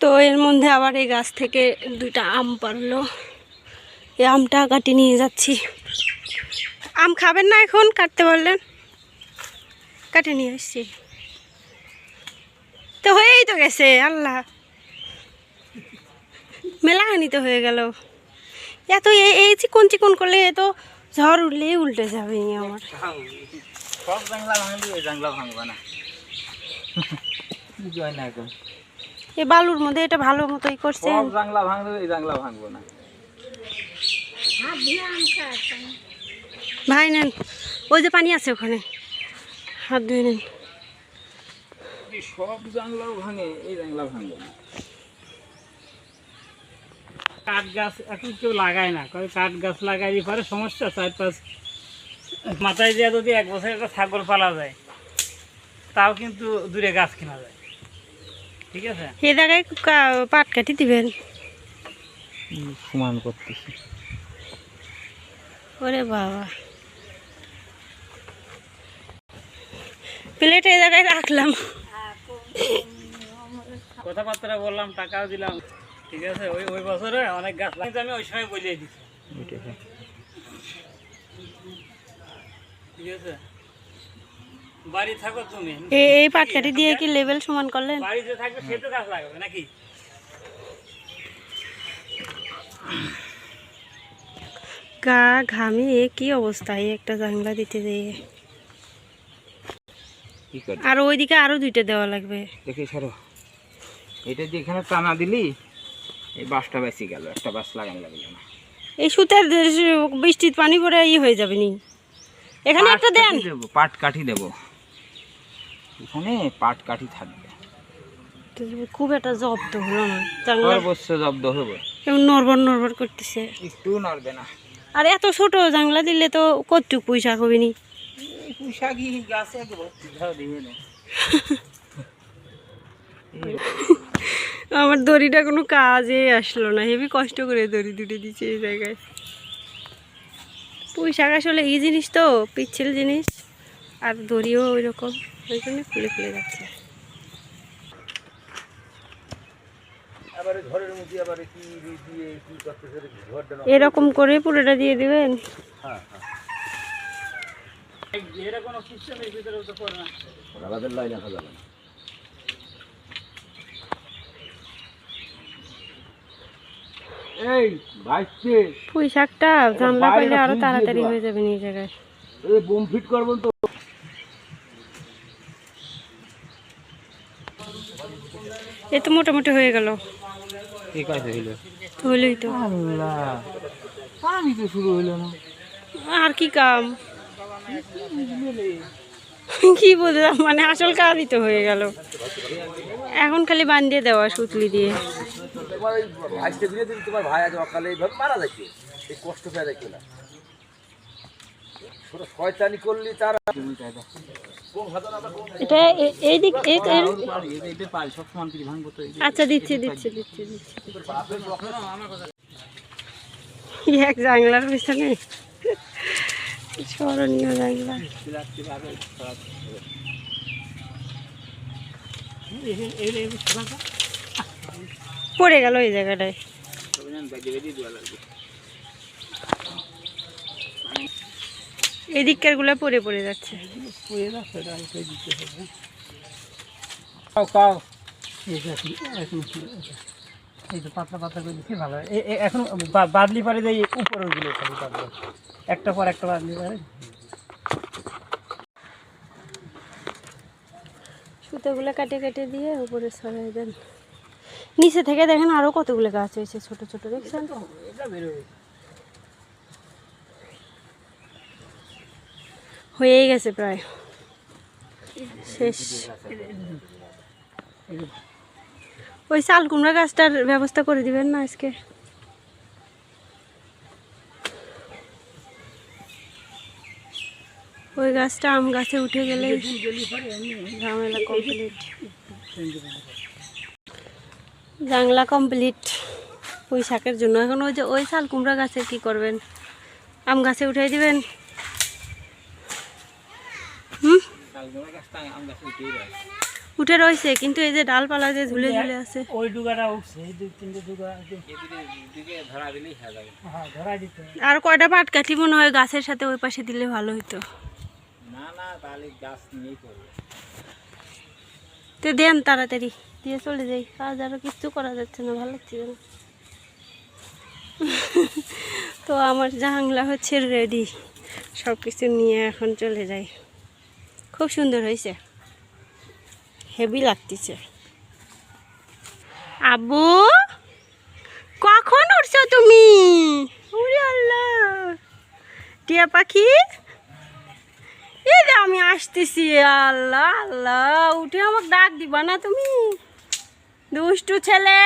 তো এর মধ্যে আবার এই গাছ থেকে দুইটা আম পারল এই আমটা কাটি নিয়ে যাচ্ছি। আম খাবেন না এখন, কাটতে পারলেন কাটে নিয়ে আসছি। তো হয়েই তো গেছে, আল্লাহ। মেলাহানি তো হয়ে গেল। এত এই চিকন চিকন করলে এ তো ঝড় উঠলেই উল্টে যাবে আমার। সব জাংলা জাংলা ভাঙবা না। হয় না এই বালুর মধ্যে এটা ভালো মতোই করছেন। সব জাংলা ভাঙলে এই জাংলা ভাঙবো না। ভাই নেন ওই যে পানি আছে ওখানে। হাত ধুয়ে নেন। সব জাংলাও ভাঙে এই জাংলা ভাঙবো না। কাঠ গাছ এখন কেউ লাগায় না কাঠ গাছ লাগাইলে পরে সমস্যা চার পাঁচ মাথায় দিয়ে যদি এক বছর একটা ছাগল পালা যায় তাও কিন্তু দূরে গাছ কেনা যায়। ঠিক আছে? জায়গায় পাট কাটি দিবেন। সমান করতেছি। ওরে বাবা। প্লেট এই জায়গায় রাখলাম। কথাবার্তা বললাম টাকাও দিলাম। ঠিক আছে ওই ওই বছরে অনেক গাছ কিন্তু আমি ওই সময় বলিয়ে দিচ্ছি ঠিক আছে? বাড়ি থাকো তুমি। এই এই পাট কাটি দিয়ে কি লেভেল সমান করলেন? বাড়িতে থাকবে সে তো গাছ লাগাবে নাকি? গা ঘামে এ কি অবস্থা? এই একটা জাংলা দিতে যেয়ে। আর ওইদিকে আরও দুইটা দেওয়া লাগবে। দেখি সরো। এটা যে এখানে টানা দিলি এই বাসটা বেশি গেল একটা বাস লাগান লাগল না। এই সুতের বৃষ্টির পানি পড়ে ই হয়ে যাবে নি। এখানে একটা দেন। পাট কাঠি দেবো। এখানে পাট কাঠি থাকবে খুব একটা জব্দ হলো না। সর্বোচ্চ জব্দ হবে। নরবর নরবর করতেছে? একটু নড়বে না। আর এত ছোট জাংলা দিলে তো কতটুক পয়সা হবে দিবে না। আমার দড়িটা কোনো কাজে আসলো না। হেবি কষ্ট করে দড়ি দুটো দিচ্ছে এই জায়গায়। পুঁই শাক আসলে এই জিনিস তো পিচ্ছিল জিনিস। আর দড়িও ওই রকম ওই জন্য খুলে খুলে যাচ্ছে। আবার ঘরের মধ্যে আবার কি দিয়ে কি করতেছে ঘরটা এরকম করে পুরোটা দিয়ে দিবেন? এরা কোনো সিস্টেমের ভিতরে তো করে না। আমাদের লাইন আসা যাবে না। এই ভাইছে পুঁই শাকটা জানলা করলে আরও তাড়াতাড়ি হয়ে যাবে এই জায়গায়। এই বোম ফিট করবেন তো। এ তো মোটামুটি হয়ে গেল। হইলই তো। শুরু হইল না। আর কি কাম? কি বললাম মানে আসল কাজই তো হয়ে গেল। এখন খালি বান্ধিয়ে দেওয়া সুতলি দিয়ে। তোমার ভাই আজ অকালে মারা যাচ্ছে এই কষ্ট পেয়ে দেখবে না? শয়তানি করলি তার এটা এই দিক ভাঙবো তো আচ্ছা দিচ্ছি দিচ্ছি দিচ্ছি দিচ্ছি। এক জাংলার পিছনে। স্মরণীয় জাংলা। পড়ে গেল এই জায়গাটায়। বেঁধে বেঁধে দেওয়া লাগবে এই দিককারগুলো পড়ে পড়ে যাচ্ছে। কাও কাও। এই যে এখন- এখন এই তো পাতলা পাতলা করে দিচ্ছি ভালো। এখন বাদলি পারে যে উপরেরগুলো খালি পাতলা একটা পর একটা বাদলি পারে সুতোগুলো কাটে কেটে দিয়ে উপরে সরাই দেন। নিচে থেকে দেখেন আরও কতগুলো গাছ হয়েছে ছোট ছোট দেখছেন এটা বেরোবে হয়েই গেছে প্রায়। শেষ। ওই চাল কুমড়া গাছটার ব্যবস্থা করে দিবেন না আজকে? ওই গাছটা আম গাছে উঠে গেলে ঝামেলা কমপ্লিট জাংলা কমপ্লিট ওই শাকের জন্য। এখন ওই যে, ওই চাল কুমড়া গাছে কি করবেন? আম গাছে উঠাই দিবেন হুম কালকে গাছটা আম গাছে উঠেই যায় উঠে রয়েছে কিন্তু এই যে ডালপালা যে ঝুলে ঝুলে আছে। ওই ডুগাটা উঠছে এই দুই তিনটে ডুগা ধরা দিলেই ধরা দিতে আর কয়টা পাট কাঠি মনে হয় গাছের সাথে ওই পাশে দিলে ভালো হতো না না তাহলে গাছ নিয়েই করবে তো দেন তাড়াতাড়ি দিয়ে চলে যাই। কাজ আরও কিচ্ছু করা যাচ্ছে না ভালো লাগছে না। তো আমার জাহাংলা হচ্ছে রেডি সব কিছু নিয়ে এখন চলে যাই। খুব সুন্দর হয়েছে। হেভি লাগতেছে। আব্বু কখন উঠছো তুমি? টিয়া পাখি? এই আমি আসতেছি, আল্লাহ আল্লাহ। উঠে আমাকে ডাক দিবা না তুমি। দুষ্টু ছেলে।